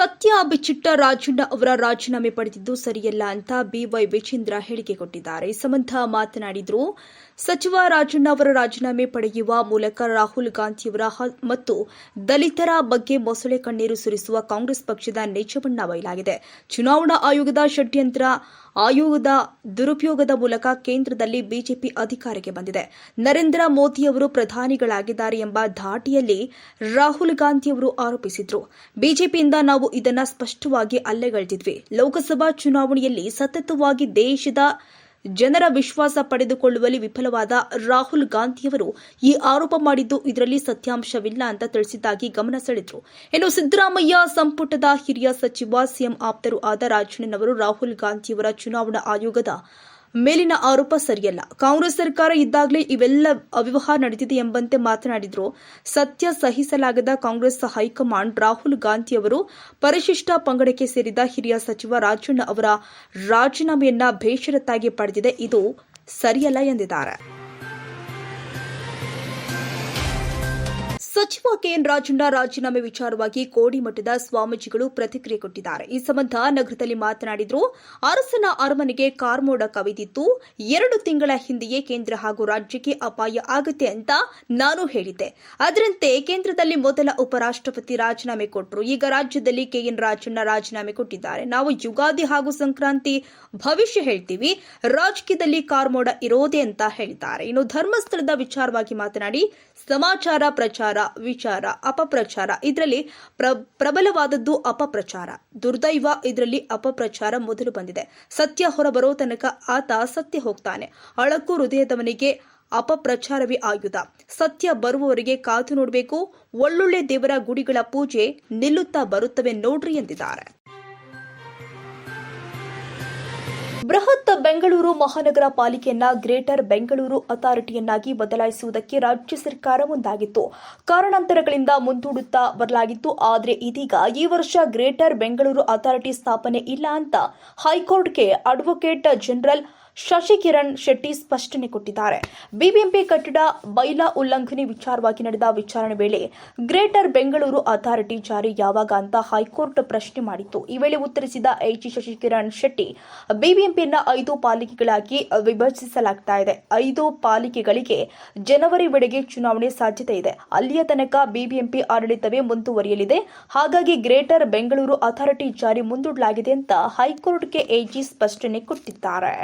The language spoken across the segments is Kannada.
ಸತ್ಯ ಬಿಚ್ಚಿಟ್ಟ ರಾಜಣ್ಣ ಅವರ ರಾಜೀನಾಮೆ ಪಡೆದಿದ್ದು ಸರಿಯಲ್ಲ ಅಂತ ಬಿವೈ ವಿಜೇಂದ್ರ ಹೇಳಿಕೆ ಕೊಟ್ಟಿದ್ದಾರೆ. ಈ ಸಂಬಂಧ ಮಾತನಾಡಿದ್ರು, ಸಚಿವ ರಾಜಣ್ಣ ಅವರ ರಾಜೀನಾಮೆ ಪಡೆಯುವ ಮೂಲಕ ರಾಹುಲ್ ಗಾಂಧಿಯವರ ಮತ್ತು ದಲಿತರ ಬಗ್ಗೆ ಮೊಸಳೆ ಕಣ್ಣೀರು ಸುರಿಸುವ ಕಾಂಗ್ರೆಸ್ ಪಕ್ಷದ ನಿಜವನ್ನ ಬಯಲಾಗಿದೆ. ಚುನಾವಣಾ ಆಯೋಗದ ಷಡ್ಯಂತ್ರ ಆಯೋಗದ ದುರುಪಯೋಗದ ಮೂಲಕ ಕೇಂದ್ರದಲ್ಲಿ ಬಿಜೆಪಿ ಅಧಿಕಾರಕ್ಕೆ ಬಂದಿದೆ. ನರೇಂದ್ರ ಮೋದಿ ಅವರು ಪ್ರಧಾನಿಗಳಾಗಿದ್ದಾರೆ ಎಂಬ ಧಾಟಿಯಲ್ಲಿ ರಾಹುಲ್ ಗಾಂಧಿ ಅವರು ಆರೋಪಿಸಿದ್ರು. ಬಿಜೆಪಿಯಿಂದ ನಾವು ಇದನ್ನ ಸ್ಪಷ್ಟವಾಗಿ ಅಲ್ಲೆಗಳೆದಿದ್ವಿ ಲೋಕಸಭಾ ಚುನಾವಣೆಯಲ್ಲಿ ಸತತವಾಗಿ ದೇಶದ ಜನರ ವಿಶ್ವಾಸ ಪಡೆದುಕೊಳ್ಳುವಲ್ಲಿ ವಿಫಲವಾದ ರಾಹುಲ್ ಗಾಂಧಿಯವರು ಈ ಆರೋಪ ಮಾಡಿದ್ದು ಇದರಲ್ಲಿ ಸತ್ಯಾಂಶವಿಲ್ಲ ಅಂತ ತಿಳಿಸಿದ್ದಾಗಿ ಗಮನ ಸೆಳೆದರು. ಇನ್ನು ಸಿದ್ದರಾಮಯ್ಯ ಸಂಪುಟದ ಹಿರಿಯ ಸಚಿವ, ಸಿಎಂ ಆಪ್ತರು ಆದ ರಾಜಣ್ಣನವರು ರಾಹುಲ್ ಗಾಂಧಿಯವರ ಚುನಾವಣಾ ಆಯೋಗದ ಮೇಲಿನ ಆರೋಪ ಸರಿಯಲ್ಲ. ಕಾಂಗ್ರೆಸ್ ಸರ್ಕಾರ ಇದ್ದಾಗಲೇ ಇವೆಲ್ಲ ಅವ್ಯವಹಾರ ನಡೆದಿದೆ ಎಂಬಂತೆ ಮಾತನಾಡಿದ್ರು. ಸತ್ಯ ಸಹಿಸಲಾಗದ ಕಾಂಗ್ರೆಸ್ ಹೈಕಮಾಂಡ್ ರಾಹುಲ್ ಗಾಂಧಿ ಅವರು ಪರಿಶಿಷ್ಟ ಪಂಗಡಕ್ಕೆ ಸೇರಿದ ಹಿರಿಯ ಸಚಿವ ರಾಜಣ್ಣ ಅವರ ರಾಜೀನಾಮೆಯನ್ನ ಬೇಷರತ್ತಾಗಿ ಪಡೆದಿದೆ. ಇದು ಸರಿಯಲ್ಲ ಎಂದಿದ್ದಾರೆ. ಸಚಿವ ಕೆಎನ್ ರಾಜಣ್ಣ ರಾಜೀನಾಮೆ ವಿಚಾರವಾಗಿ ಕೋಡಿಮಠದ ಸ್ವಾಮೀಜಿಗಳು ಪ್ರತಿಕ್ರಿಯೆ ಕೊಟ್ಟಿದ್ದಾರೆ. ಈ ಸಂಬಂಧ ನಗರದಲ್ಲಿ ಮಾತನಾಡಿದ್ರು, ಅರಸನ ಅರಮನೆಗೆ ಕಾರ್ಮೋಡ ಕವಿದಿತ್ತು ಎರಡು ತಿಂಗಳ ಹಿಂದೆಯೇ ಕೇಂದ್ರ ಹಾಗೂ ರಾಜ್ಯಕ್ಕೆ ಅಪಾಯ ಆಗುತ್ತೆ ಅಂತ ನಾನು ಹೇಳಿದ್ದೆ. ಅದರಂತೆ ಕೇಂದ್ರದಲ್ಲಿ ಮೊದಲ ಉಪರಾಷ್ಟ್ರಪತಿ ರಾಜೀನಾಮೆ ಕೊಟ್ಟರು ಈಗ ರಾಜ್ಯದಲ್ಲಿ ಕೆಎನ್ ರಾಜಣ್ಣ ರಾಜೀನಾಮೆ ಕೊಟ್ಟಿದ್ದಾರೆ. ನಾವು ಯುಗಾದಿ ಹಾಗೂ ಸಂಕ್ರಾಂತಿ ಭವಿಷ್ಯ ಹೇಳ್ತೀವಿ. ರಾಜಕೀಯದಲ್ಲಿ ಕಾರ್ಮೋಡ ಇರೋದೇ ಅಂತ ಹೇಳಿದ್ದಾರೆ. ಇನ್ನು ಧರ್ಮಸ್ಥಳದ ವಿಚಾರವಾಗಿ ಮಾತನಾಡಿ, ಸಮಾಚಾರ ಪ್ರಚಾರ ವಿಚಾರ ಅಪಪ್ರಚಾರ. ಇದರಲ್ಲಿ ಪ್ರ- ಪ್ರಬಲವಾದದ್ದು ಅಪಪ್ರಚಾರ. ದುರ್ದೈವ ಇದರಲ್ಲಿ ಅಪಪ್ರಚಾರ ಮೊದಲು ಬಂದಿದೆ. ಸತ್ಯ ಹೊರಬರೋ ತನಕ ಆತ ಸತ್ಯ ಹೋಗ್ತಾನೆ. ಅಳಕು ಹೃದಯದವನಿಗೆ ಅಪಪ್ರಚಾರವೇ ಆಯುಧ. ಸತ್ಯ ಬರುವವರಿಗೆ ಕಾದು ನೋಡಬೇಕು. ಒಳ್ಳೊಳ್ಳೆ ದೇವರ ಗುಡಿಗಳ ಪೂಜೆ ನಿಲ್ಲುತ್ತಾ ಬರುತ್ತವೆ ನೋಡ್ರಿ ಎಂದಿದ್ದಾರೆ. ಬೃಹತ್ ಬೆಂಗಳೂರು ಮಹಾನಗರ ಪಾಲಿಕೆಯನ್ನ ಗ್ರೇಟರ್ ಬೆಂಗಳೂರು ಅಥಾರಿಟಿಯನ್ನಾಗಿ ಬದಲಾಯಿಸುವುದಕ್ಕೆ ರಾಜ್ಯ ಸರ್ಕಾರ ಮುಂದಾಗಿತ್ತು. ಕಾರಣಾಂತರಗಳಿಂದ ಮುಂದೂಡುತ್ತಾ ಬರಲಾಗಿತ್ತು. ಆದರೆ ಇದೀಗ ಈ ವರ್ಷ ಗ್ರೇಟರ್ ಬೆಂಗಳೂರು ಅಥಾರಿಟಿ ಸ್ಥಾಪನೆ ಇಲ್ಲ ಅಂತ ಹೈಕೋರ್ಟ್ಗೆ ಅಡ್ವೊಕೇಟ್ ಜನರಲ್ ಶಶಿಕಿರಣ್ ಶೆಟ್ಟಿ ಸ್ಪಷ್ಟನೆ ಕೊಟ್ಟಿದ್ದಾರೆ. ಬಿಬಿಎಂಪಿ ಕಟ್ಟಡ ಬೈಲಾ ಉಲ್ಲಂಘನೆ ವಿಚಾರವಾಗಿ ನಡೆದ ವಿಚಾರಣೆ ವೇಳೆ ಗ್ರೇಟರ್ ಬೆಂಗಳೂರು ಅಥಾರಿಟಿ ಜಾರಿ ಯಾವಾಗ ಅಂತ ಹೈಕೋರ್ಟ್ ಪ್ರಶ್ನೆ ಮಾಡಿತ್ತು. ಈ ವೇಳೆ ಉತ್ತರಿಸಿದ ಎಚ್ ಶಶಿಕಿರಣ್ ಶೆಟ್ಟಿ, ಬಿಬಿಎಂಪಿಯನ್ನ ಐದು ಪಾಲಿಕೆಗಳಾಗಿ ವಿಭಜಿಸಲಾಗ್ತಾ ಇದೆ. ಐದು ಪಾಲಿಕೆಗಳಿಗೆ ಜನವರಿ ವೇಳೆಗೆ ಚುನಾವಣೆ ಸಾಧ್ಯತೆ ಇದೆ. ಅಲ್ಲಿಯ ತನಕ ಬಿಬಿಎಂಪಿ ಆಡಳಿತವೇ ಮುಂದುವರಿಯಲಿದೆ. ಹಾಗಾಗಿ ಗ್ರೇಟರ್ ಬೆಂಗಳೂರು ಅಥಾರಿಟಿ ಜಾರಿ ಮುಂದೂಡಲಾಗಿದೆ ಅಂತ ಹೈಕೋರ್ಟ್ಗೆ ಎಜಿ ಸ್ಪಷ್ಟನೆ ಕೊಟ್ಟಿದ್ದಾರೆ.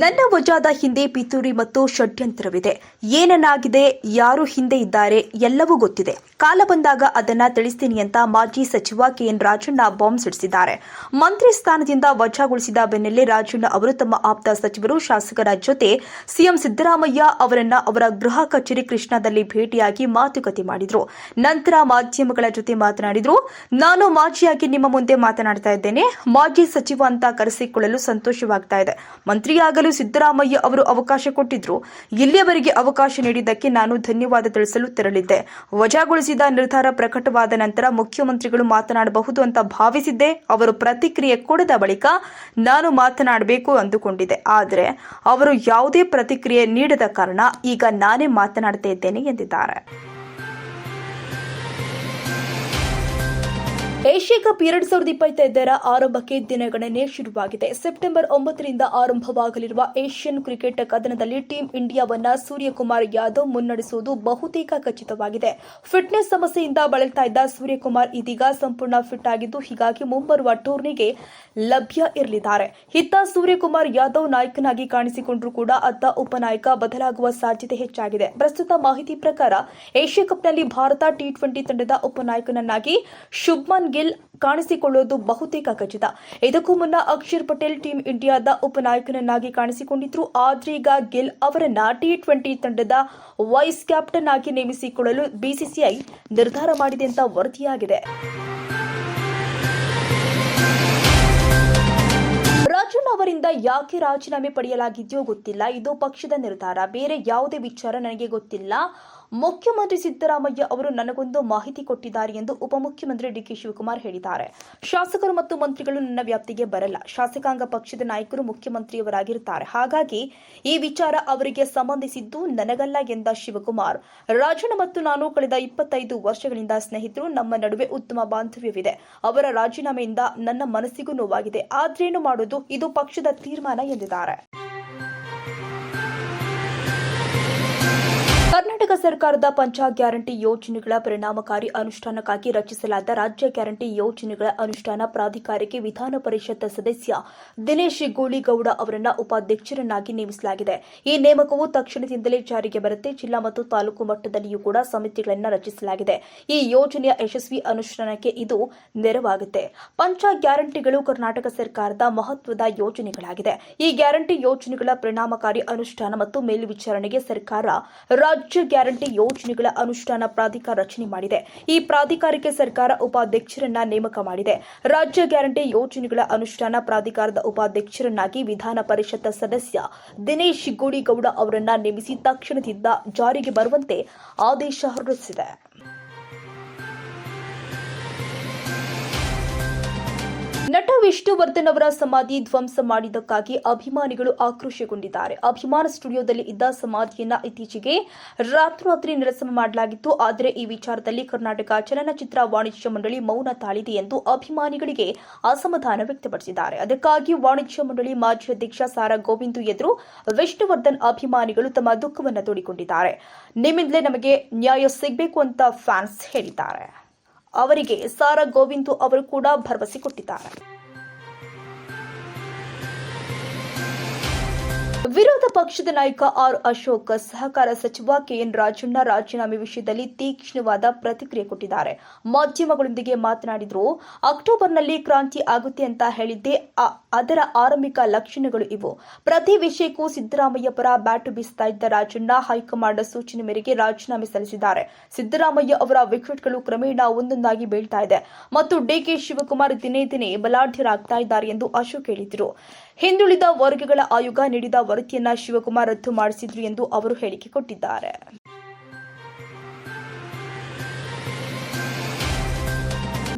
ನನ್ನ ವಜಾದ ಹಿಂದೆ ಪಿತೂರಿ ಮತ್ತು ಷಡ್ಯಂತ್ರವಿದೆ. ಏನನ್ನಾಗಿದೆ? ಯಾರು ಹಿಂದೆ ಇದ್ದಾರೆ? ಎಲ್ಲವೂ ಗೊತ್ತಿದೆ. ಕಾಲ ಬಂದಾಗ ಅದನ್ನ ತಿಳಿಸ್ತೀನಿ ಅಂತ ಮಾಜಿ ಸಚಿವ ಕೆಎನ್ ರಾಜಣ್ಣ ಬಾಂಬ್ ಸಿಡಿಸಿದ್ದಾರೆ. ಮಂತ್ರಿ ಸ್ಥಾನದಿಂದ ವಜಾಗೊಳಿಸಿದ ಬೆನ್ನಲ್ಲೇ ರಾಜಣ್ಣ ಅವರು ತಮ್ಮ ಆಪ್ತ ಸಚಿವರು ಶಾಸಕರ ಜೊತೆ ಸಿಎಂ ಸಿದ್ದರಾಮಯ್ಯ ಅವರನ್ನ ಅವರ ಗೃಹ ಕಚೇರಿ ಕೃಷ್ಣಾದಲ್ಲಿ ಭೇಟಿಯಾಗಿ ಮಾತುಕತೆ ಮಾಡಿದ್ರು. ನಂತರ ಮಾಧ್ಯಮಗಳ ಜೊತೆ ಮಾತನಾಡಿದ್ರು. ನಾನು ಮಾಜಿಯಾಗಿ ನಿಮ್ಮ ಮುಂದೆ ಮಾತನಾಡ್ತಾ ಇದ್ದೇನೆ. ಮಾಜಿ ಸಚಿವ ಅಂತ ಕರೆಸಿಕೊಳ್ಳಲು ಸಂತೋಷವಾಗ್ತಾ ಇದೆ. ಮಂತ್ರಿಯಾಗಲು ಸಿದ್ದರಾಮಯ್ಯ ಅವರು ಅವಕಾಶ ಕೊಟ್ಟಿದ್ರು. ಇಲ್ಲಿಯವರೆಗೆ ಅವಕಾಶ ನೀಡಿದ್ದಕ್ಕೆ ನಾನು ಧನ್ಯವಾದ ತಿಳಿಸಲು ತೆರಳಿದ್ದೆ. ವಜಾಗೊಳಿಸಿದ ನಿರ್ಧಾರ ಪ್ರಕಟವಾದ ನಂತರ ಮುಖ್ಯಮಂತ್ರಿಗಳು ಮಾತನಾಡಬಹುದು ಅಂತ ಭಾವಿಸಿದ್ದೆ. ಅವರು ಪ್ರತಿಕ್ರಿಯೆ ಕೊಡದ ಬಳಿಕ ನಾನು ಮಾತನಾಡಬೇಕು ಅಂದುಕೊಂಡಿದ್ದೆ. ಆದರೆ ಅವರು ಯಾವುದೇ ಪ್ರತಿಕ್ರಿಯೆ ನೀಡದ ಕಾರಣ ಈಗ ನಾನೇ ಮಾತನಾಡ್ತಾ ಇದ್ದೇನೆ ಎಂದಿದ್ದಾರೆ. ಏಷ್ಯಾ ಕಪ್ ಎರಡ್ ಸಾವಿರದ ಇಪ್ಪತ್ತೈದರ ಆರಂಭಕ್ಕೆ ದಿನಗಣನೆ ಶುರುವಾಗಿದೆ. ಸೆಪ್ಟೆಂಬರ್ ಒಂಬತ್ತರಿಂದ ಆರಂಭವಾಗಲಿರುವ ಏಷ್ಯನ್ ಕ್ರಿಕೆಟ್ ಕದನದಲ್ಲಿ ಟೀಂ ಇಂಡಿಯಾವನ್ನ ಸೂರ್ಯಕುಮಾರ್ ಯಾದವ್ ಮುನ್ನಡೆಸುವುದು ಬಹುತೇಕ ಖಚಿತವಾಗಿದೆ. ಫಿಟ್ನೆಸ್ ಸಮಸ್ಯೆಯಿಂದ ಬಳಲ್ತಾ ಇದ್ದ ಸೂರ್ಯಕುಮಾರ್ ಇದೀಗ ಸಂಪೂರ್ಣ ಫಿಟ್ ಆಗಿದ್ದು, ಹೀಗಾಗಿ ಮುಂಬರುವ ಟೂರ್ನಿಗೆ ಲಭ್ಯ ಇರಲಿದ್ದಾರೆ. ಇತ್ತ ಸೂರ್ಯಕುಮಾರ್ ಯಾದವ್ ನಾಯಕನಾಗಿ ಕಾಣಿಸಿಕೊಂಡರೂ ಕೂಡ ಅತ್ತ ಉಪನಾಯಕ ಬದಲಾಗುವ ಸಾಧ್ಯತೆ ಹೆಚ್ಚಾಗಿದೆ. ಪ್ರಸ್ತುತ ಮಾಹಿತಿ ಪ್ರಕಾರ, ಏಷ್ಯಾ ಕಪ್ನಲ್ಲಿ ಭಾರತ ಟಿ ಟ್ವೆಂಟಿ ತಂಡದ ಉಪನಾಯಕನನ್ನಾಗಿ ಶುಭ್ಮನ್ ಗಿಲ್ ಕಾಣಿಸಿಕೊಳ್ಳುವುದು ಬಹುತೇಕ ಖಚಿತ. ಇದಕ್ಕೂ ಮುನ್ನ ಅಕ್ಷರ್ ಪಟೇಲ್ ಟೀಂ ಇಂಡಿಯಾದ ಉಪನಾಯಕನನ್ನಾಗಿ ಕಾಣಿಸಿಕೊಂಡಿದ್ರು. ಆದ್ರೀಗ ಗಿಲ್ ಅವರನ್ನ ಟಿ ಟ್ವೆಂಟಿ ತಂಡದ ವೈಸ್ ಕ್ಯಾಪ್ಟನ್ ಆಗಿ ನೇಮಿಸಿಕೊಳ್ಳಲು ಬಿಸಿಸಿಐ ನಿರ್ಧಾರ ಮಾಡಿದೆ ಅಂತ ವರದಿಯಾಗಿದೆ. ರಾಜಣ್ಣ ಅವರಿಂದ ಯಾಕೆ ರಾಜೀನಾಮೆ ಪಡೆಯಲಾಗಿದೆಯೋ ಗೊತ್ತಿಲ್ಲ. ಇದು ಪಕ್ಷದ ನಿರ್ಧಾರ. ಬೇರೆ ಯಾವುದೇ ವಿಚಾರ ನನಗೆ ಗೊತ್ತಿಲ್ಲ. ಮುಖ್ಯಮಂತ್ರಿ ಸಿದ್ದರಾಮಯ್ಯ ಅವರು ನನಗೊಂದು ಮಾಹಿತಿ ಕೊಟ್ಟಿದ್ದಾರೆ ಎಂದು ಉಪಮುಖ್ಯಮಂತ್ರಿ ಡಿಕೆ ಶಿವಕುಮಾರ್ ಹೇಳಿದ್ದಾರೆ. ಶಾಸಕರು ಮತ್ತು ಮಂತ್ರಿಗಳು ನನ್ನ ವ್ಯಾಪ್ತಿಗೆ ಬರಲ್ಲ. ಶಾಸಕಾಂಗ ಪಕ್ಷದ ನಾಯಕರು ಮುಖ್ಯಮಂತ್ರಿಯವರಾಗಿರುತ್ತಾರೆ. ಹಾಗಾಗಿ ಈ ವಿಚಾರ ಅವರಿಗೆ ಸಂಬಂಧಿಸಿದ್ದು ನನಗಲ್ಲ ಎಂದ ಶಿವಕುಮಾರ್. ರಾಜಣ್ಣ ಮತ್ತು ನಾನು ಕಳೆದ ಇಪ್ಪತ್ತೈದು ವರ್ಷಗಳಿಂದ ಸ್ನೇಹಿತರು, ನಮ್ಮ ನಡುವೆ ಉತ್ತಮ ಬಾಂಧವ್ಯವಿದೆ. ಅವರ ರಾಜೀನಾಮೆಯಿಂದ ನನ್ನ ಮನಸ್ಸಿಗೂ ನೋವಾಗಿದೆ. ಆದ್ರೇನು ಮಾಡೋದು? ಇದು ಪಕ್ಷದ ತೀರ್ಮಾನ ಎಂದಿದ್ದಾರೆ. ಕರ್ನಾಟಕ ಸರ್ಕಾರದ ಪಂಚ ಗ್ಯಾರಂಟಿ ಯೋಜನೆಗಳ ಪರಿಣಾಮಕಾರಿ ಅನುಷ್ಠಾನಕ್ಕಾಗಿ ರಚಿಸಲಾದ ರಾಜ್ಯ ಗ್ಯಾರಂಟಿ ಯೋಜನೆಗಳ ಅನುಷ್ಠಾನ ಪ್ರಾಧಿಕಾರಕ್ಕೆ ವಿಧಾನ ಪರಿಷತ್ ಸದಸ್ಯ ದಿನೇಶ್ ಗೂಳಿಗೌಡ ಅವರನ್ನ ಉಪಾಧ್ಯಕ್ಷರನ್ನಾಗಿ ನೇಮಿಸಲಾಗಿದೆ. ಈ ನೇಮಕವು ತಕ್ಷಣದಿಂದಲೇ ಜಾರಿಗೆ ಬರುತ್ತೆ. ಜಿಲ್ಲಾ ಮತ್ತು ತಾಲೂಕು ಮಟ್ಟದಲ್ಲಿಯೂ ಕೂಡ ಸಮಿತಿಗಳನ್ನು ರಚಿಸಲಾಗಿದೆ. ಈ ಯೋಜನೆಯ ಯಶಸ್ವಿ ಅನುಷ್ಠಾನಕ್ಕೆ ಇದು ನೆರವಾಗುತ್ತೆ. ಪಂಚ ಗ್ಯಾರಂಟಿಗಳು ಕರ್ನಾಟಕ ಸರ್ಕಾರದ ಮಹತ್ವದ ಯೋಜನೆಗಳಾಗಿದೆ. ಈ ಗ್ಯಾರಂಟಿ ಯೋಜನೆಗಳ ಪರಿಣಾಮಕಾರಿ ಅನುಷ್ಠಾನ ಮತ್ತು ಮೇಲ್ವಿಚಾರಣೆಗೆ ಸರ್ಕಾರ ರಾಜ್ಯ ಗ್ಯಾರಂಟಿ ಯೋಜನೆಗಳ ಅನುಷ್ಠಾನ ಪ್ರಾಧಿಕಾರ ರಚನೆ ಮಾಡಿದೆ. ಈ ಪ್ರಾಧಿಕಾರಕ್ಕೆ ಸರ್ಕಾರ ಉಪಾಧ್ಯಕ್ಷರನ್ನ ನೇಮಕ ಮಾಡಿದೆ. ರಾಜ್ಯ ಗ್ಯಾರಂಟಿ ಯೋಜನೆಗಳ ಅನುಷ್ಠಾನ ಪ್ರಾಧಿಕಾರದ ಉಪಾಧ್ಯಕ್ಷರನ್ನಾಗಿ ವಿಧಾನ ಪರಿಷತ್ ಸದಸ್ಯ ದಿನೇಶ್ ಗೋಡಿಗೌಡ ಅವರನ್ನ ನೇಮಿಸಿ ತಕ್ಷಣದಿಂದ ಜಾರಿಗೆ ಬರುವಂತೆ ಆದೇಶ ಹೊರಡಿಸಿದೆ. ನಟ ವಿಷ್ಣುವರ್ಧನ್ ಅವರ ಸಮಾಧಿ ಧ್ವಂಸ ಮಾಡಿದ್ದಕ್ಕಾಗಿ ಅಭಿಮಾನಿಗಳು ಆಕ್ರೋಶಗೊಂಡಿದ್ದಾರೆ. ಅಭಿಮಾನ ಸ್ಟುಡಿಯೋದಲ್ಲಿ ಇದ್ದ ಸಮಾಧಿಯನ್ನ ಇತ್ತೀಚೆಗೆ ರಾತ್ರೋರಾತ್ರಿ ನಿರಸನ ಮಾಡಲಾಗಿತ್ತು. ಆದರೆ ಈ ವಿಚಾರದಲ್ಲಿ ಕರ್ನಾಟಕ ಚಲನಚಿತ್ರ ವಾಣಿಜ್ಯ ಮಂಡಳಿ ಮೌನ ತಾಳಿದೆ ಎಂದು ಅಭಿಮಾನಿಗಳಿಗೆ ಅಸಮಾಧಾನ ವ್ಯಕ್ತಪಡಿಸಿದ್ದಾರೆ. ಅದಕ್ಕಾಗಿ ವಾಣಿಜ್ಯ ಮಂಡಳಿ ಮಾಜಿ ಅಧ್ಯಕ್ಷ ಸಾರಾ ಗೋವಿಂದು ಎದುರು ವಿಷ್ಣುವರ್ಧನ್ ಅಭಿಮಾನಿಗಳು ತಮ್ಮ ದುಃಖವನ್ನು ತೋಡಿಕೊಂಡಿದ್ದಾರೆ. ನಿಮ್ಮಿಂದಲೇ ನಮಗೆ ನ್ಯಾಯ ಸಿಗಬೇಕು ಅಂತ ಫ್ಯಾನ್ಸ್ ಹೇಳಿದ್ದಾರೆ. ಅವರಿಗೆ ಸಾರ ಗೋವಿಂದು ಅವರು ಕೂಡ ಭರವಸೆ ಕೊಟ್ಟಿದ್ದಾರೆ. ವಿರೋಧ ಪಕ್ಷದ ನಾಯಕ ಆರ್ ಅಶೋಕ್ ಸಹಕಾರ ಸಚಿವ ಕೆಎನ್ ರಾಜಣ್ಣ ರಾಜೀನಾಮೆ ವಿಷಯದಲ್ಲಿ ತೀಕ್ಷ್ಣವಾದ ಪ್ರತಿಕ್ರಿಯೆ ಕೊಟ್ಟಿದ್ದಾರೆ. ಮಾಧ್ಯಮಗಳೊಂದಿಗೆ ಮಾತನಾಡಿದ್ರು, ಅಕ್ಟೋಬರ್ನಲ್ಲಿ ಕ್ರಾಂತಿ ಆಗುತ್ತೆ ಅಂತ ಹೇಳಿದ್ದೆ. ಅದರ ಆರಂಭಿಕ ಲಕ್ಷಣಗಳು ಇವು. ಪ್ರತಿ ವಿಷಯಕ್ಕೂ ಸಿದ್ದರಾಮಯ್ಯ ಪರ ಬ್ಯಾಟು ಬೀಸ್ತಾ ಇದ್ದ ರಾಜಣ್ಣ ಹೈಕಮಾಂಡ್ ಸೂಚನೆ ಮೇರೆಗೆ ರಾಜೀನಾಮೆ ಸಲ್ಲಿಸಿದ್ದಾರೆ. ಸಿದ್ದರಾಮಯ್ಯ ಅವರ ವಿಕೆಟ್ಗಳು ಕ್ರಮೇಣ ಒಂದೊಂದಾಗಿ ಬೀಳ್ತಾ ಇದೆ. ಮತ್ತು ಡಿಕೆ ಶಿವಕುಮಾರ್ ದಿನೇ ದಿನೇ ಬಲಾಢ್ಯರಾಗ್ತಾ ಇದ್ದಾರೆ ಎಂದು ಅಶೋಕ್ ಹೇಳಿದರು. ಹಿಂದುಳಿದ ವರ್ಗಗಳ ಆಯೋಗ ನೀಡಿದ ವರದಿಯನ್ನ ಶಿವಕುಮಾರ್ ರದ್ದು ಮಾಡಿಸಿದ್ರು ಎಂದು ಅವರು ಹೇಳಿಕೆ ಕೊಟ್ಟಿದ್ದಾರೆ.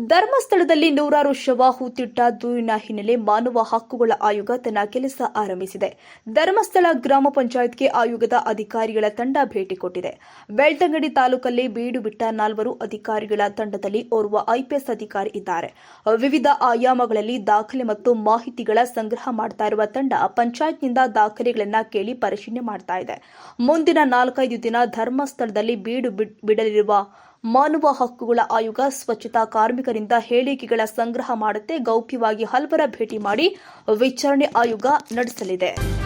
ಧರ್ಮಸ್ಥಳದಲ್ಲಿ ನೂರಾರು ಶವ, ಹೂತಿಟ್ಟ, ದೂರಿನ ಹಿನ್ನೆಲೆ ಮಾನವ ಹಕ್ಕುಗಳ ಆಯೋಗ ತನ್ನ ಕೆಲಸ ಆರಂಭಿಸಿದೆ. ಧರ್ಮಸ್ಥಳ ಗ್ರಾಮ ಪಂಚಾಯತ್ಗೆ ಆಯೋಗದ ಅಧಿಕಾರಿಗಳ ತಂಡ ಭೇಟಿ ಕೊಟ್ಟಿದೆ. ಬೆಳ್ತಂಗಡಿ ತಾಲೂಕಲ್ಲಿ ಬೀಡು ಬಿಟ್ಟ ನಾಲ್ವರು ಅಧಿಕಾರಿಗಳ ತಂಡದಲ್ಲಿ ಓರ್ವ ಐಪಿಎಸ್ ಅಧಿಕಾರಿ ಇದ್ದಾರೆ. ವಿವಿಧ ಆಯಾಮಗಳಲ್ಲಿ ದಾಖಲೆ ಮತ್ತು ಮಾಹಿತಿಗಳ ಸಂಗ್ರಹ ಮಾಡ್ತಾ ಇರುವ ತಂಡ ಪಂಚಾಯತ್ನಿಂದ ದಾಖಲೆಗಳನ್ನ ಕೇಳಿ ಪರಿಶೀಲನೆ ಮಾಡ್ತಾ ಇದೆ. ಮುಂದಿನ ನಾಲ್ಕೈದು ದಿನ ಧರ್ಮಸ್ಥಳದಲ್ಲಿ ಬೀಡು ಬಿಡ್- ಬಿಡಲಿರುವ ಮಾನವ ಹಕ್ಕುಗಳ ಆಯೋಗ ಸ್ವಚ್ಛತಾ ಕಾರ್ಮಿಕರಿಂದ ಹೇಳಿಕೆಗಳ ಸಂಗ್ರಹ ಮಾಡುತ್ತೆ. ಗೌಪ್ಯವಾಗಿ ಹಲವರ ಭೇಟಿ ಮಾಡಿ ವಿಚಾರಣೆ ಆಯೋಗ ನಡೆಸಲಿದೆ.